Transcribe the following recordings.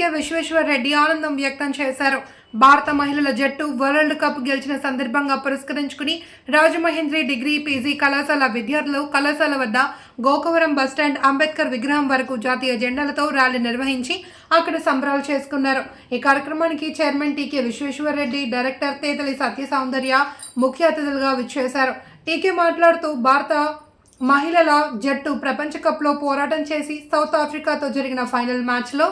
K. Vishweshwar Reddy ఆనందం వ్యక్తం చేశారు భారత మహిళల జట్టు వరల్డ్ కప్ గెలిచిన సందర్భంగా పురస్కరించుకుని రాజమహేంద్రి డిగ్రీ పీజీ కళాశాల విద్యార్థులు కళాశాల వద్ద గోకవరం బస్టాండ్ అంబేద్కర్ విగ్రహం వరకు జాతీయ జెండాలతో ర్యాలీ నిర్వహించి అక్కడ సంబరాలు చేసుకున్నారు ఈ కార్యక్రమానికి chairman TK Vishweshwar Reddy director Tetali Satya Soundarya ముఖ్య అతిథులుగా విచ్చేశారు టీకే మాట్లాడుతూ భారత మహిళల జట్టు ప్రపంచ కప్లో పోరాటం చేసి సౌత్ ఆఫ్రికాతో జరిగిన ఫైనల్ మ్యాచ్లో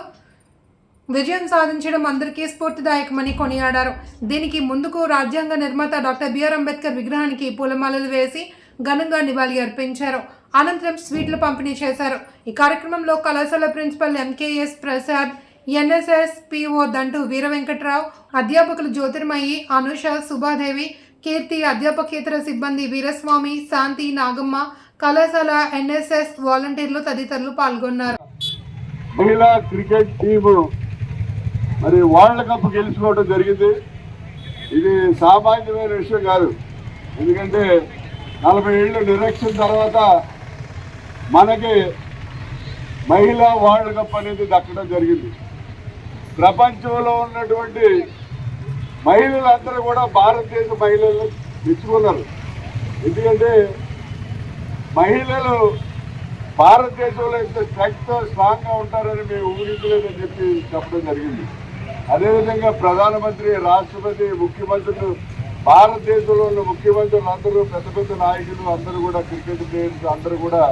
విజయం సాధించడం అందరికీ స్ఫూర్తిదాయకమని కొనియాడారు. దీనికి ముందుకు రాజ్యాంగ నిర్మాత డాక్టర్ బిఆర్ అంబేద్కర్ విగ్రహానికి పూలమాలలు వేసి ఘనంగా నివాళి అర్పించారు. అనంతరం స్వీట్లు పంపిణీ చేశారు. ఈ కార్యక్రమంలో కళాశాల principal MKS Prasad NSS PO Dantu Veera Venkatrao అధ్యాపకులు జ్యోతిర్మయి అనుష సుభాదేవి కీర్తి అధ్యాపకేతర సిబ్బంది వీరస్వామి శాంతి నాగమ్మ కళాశాల ఎన్ఎస్ఎస్ వాలంటీర్లు తదితరులు పాల్గొన్నారు. మహిళా క్రికెట్ టీము మరి వరల్డ్ కప్ గెలుచుకోవడం జరిగింది. ఇది సామాన్యమైన విషయం కాదు. ఎందుకంటే నలభై ఏళ్ళు నిరక్షణ తర్వాత మనకి మహిళా వరల్డ్ కప్ అనేది దక్కడం జరిగింది. ప్రపంచంలో ఉన్నటువంటి మహిళలందరూ కూడా భారతదేశ మహిళలు మెచ్చుకున్నారు. ఎందుకంటే మహిళలు భారతదేశంలో ఇంత స్ట్రెంగ్తో స్ట్రాంగ్గా ఉంటారని మేము ఊహించలేదని చెప్పి చెప్పడం జరిగింది. అదేవిధంగా ప్రధానమంత్రి రాష్ట్రపతి ముఖ్యమంత్రులు భారతదేశంలో ఉన్న ముఖ్యమంత్రులు అందరూ పెద్ద పెద్ద నాయకులు అందరూ కూడా క్రికెట్ ప్లేయర్స్ అందరూ కూడా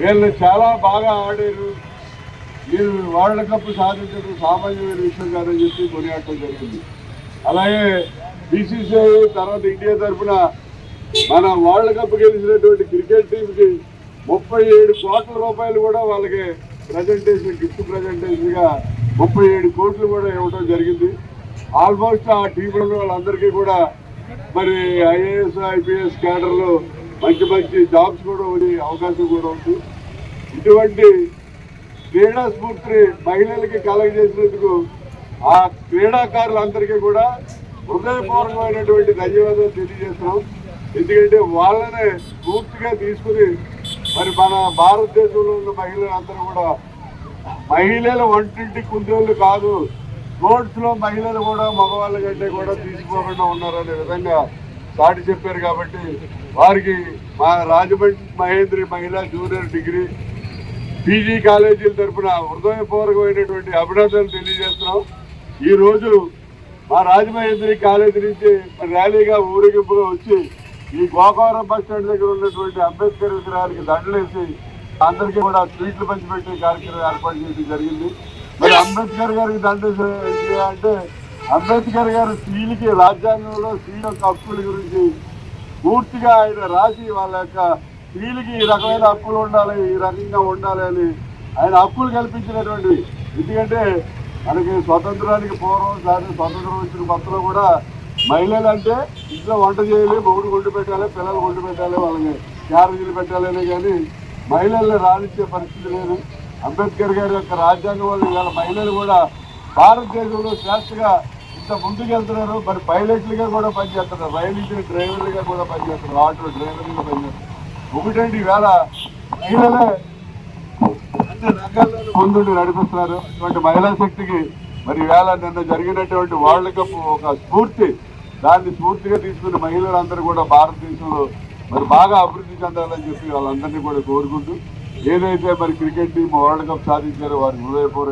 వీళ్ళు చాలా బాగా ఆడారు. వీళ్ళు వరల్డ్ కప్ సాధించడం సామాన్యమైన విషయం కాదని చెప్పి కొనియాడటం జరిగింది. అలాగే బీసీసీఐ తర్వాత ఇండియా తరఫున మన వరల్డ్ కప్ గెలిచినటువంటి క్రికెట్ టీంకి ముప్పై ఏడు కోట్ల రూపాయలు కూడా వాళ్ళకి ప్రజెంటేషన్ గిఫ్ట్ ప్రజెంటేషన్గా ముప్పై ఏడు కోట్లు కూడా ఇవ్వడం జరిగింది. ఆల్మోస్ట్ ఆ టీంలో వాళ్ళందరికీ కూడా మరి ఐఏఎస్ ఐపీఎస్ క్యాడర్లో మంచి మంచి జాబ్స్ కూడా ఉండే అవకాశం కూడా ఉంది. ఇటువంటి క్రీడా స్ఫూర్తిని మహిళలకి కలగజేసినందుకు ఆ క్రీడాకారులందరికీ కూడా హృదయపూర్వకమైనటువంటి ధన్యవాదాలు తెలియజేస్తున్నాం. ఎందుకంటే వాళ్ళనే స్ఫూర్తిగా తీసుకుని మరి మన భారతదేశంలో ఉన్న మహిళలందరూ కూడా మహిళల వంటింటి కుందేళ్ళు కాదు స్పోర్ట్స్లో మహిళలు కూడా మగవాళ్ళ కంటే కూడా తీసుకోకుండా ఉన్నారనే విధంగా సాటి చెప్పారు కాబట్టి వారికి మా రాజమండ్రి మహేంద్రి మహిళా జూనియర్ డిగ్రీ పీజీ కాలేజీల తరఫున హృదయపూర్వకమైనటువంటి అభినందనలు తెలియజేస్తున్నాం. ఈ మా రాజమహేంద్రి కాలేజీ నుంచి ర్యాలీగా ఊరేగింపుగా వచ్చి ఈ గోకవరం బస్ స్టాండ్ దగ్గర ఉన్నటువంటి అంబేద్కర్ విగ్రహానికి దండలేసి అందరికీ కూడా స్వీట్లు పంచిపెట్టే కార్యక్రమం ఏర్పాటు చేయడం జరిగింది. మరి అంబేద్కర్ గారికి దండేసి అంటే అంబేద్కర్ గారు స్త్రీలకి రాజ్యాంగంలో స్త్రీల యొక్క హక్కుల గురించి పూర్తిగా ఆయన రాసి వాళ్ళ యొక్క స్త్రీలకి ఈ రకమైన హక్కులు ఉండాలి ఈ రకంగా ఉండాలి అని ఆయన హక్కులు కల్పించినటువంటి ఎందుకంటే మనకి స్వతంత్రానికి పూర్వం సారి స్వతంత్రం వచ్చిన కొత్తలో కూడా మహిళలు అంటే ఇంట్లో వంట చేయాలి మొగుడు గుడ్డు పెట్టాలి పిల్లలు గుడ్డు పెట్టాలి వాళ్ళకి క్యారేజీలు పెట్టాలనే కానీ మహిళల్ని రాణించే పరిస్థితి లేదు. అంబేద్కర్ గారి యొక్క రాజ్యాంగం వల్ల ఇవాళ మహిళలు కూడా భారతదేశంలో శ్రేష్టగా ఇంత ముందుకెళ్తున్నారు. మరి పైలట్లుగా కూడా పనిచేస్తున్నారు. రైలు ఇంజిన్ డ్రైవర్లుగా కూడా పనిచేస్తున్నారు. ఆటో డ్రైవర్లుగా పనిచేస్తున్నారు. ఒకటండి ఈవేళ మహిళలే అన్ని రంగాల్లోనూ ముందుండి నడిపిస్తున్నారు. ఇటువంటి మహిళా శక్తికి మరి ఇవాళ నిన్న జరిగినటువంటి వరల్డ్ కప్ ఒక స్ఫూర్తి. దాన్ని స్ఫూర్తిగా తీసుకున్న మహిళలందరూ కూడా భారతదేశంలో మరి బాగా అభివృద్ధి చెందాలని చెప్పి వాళ్ళందరినీ కూడా కోరుకుంటూ ఏదైతే మరి క్రికెట్ టీం వరల్డ్ కప్ సాధించారో వారి హృదయపూర్వక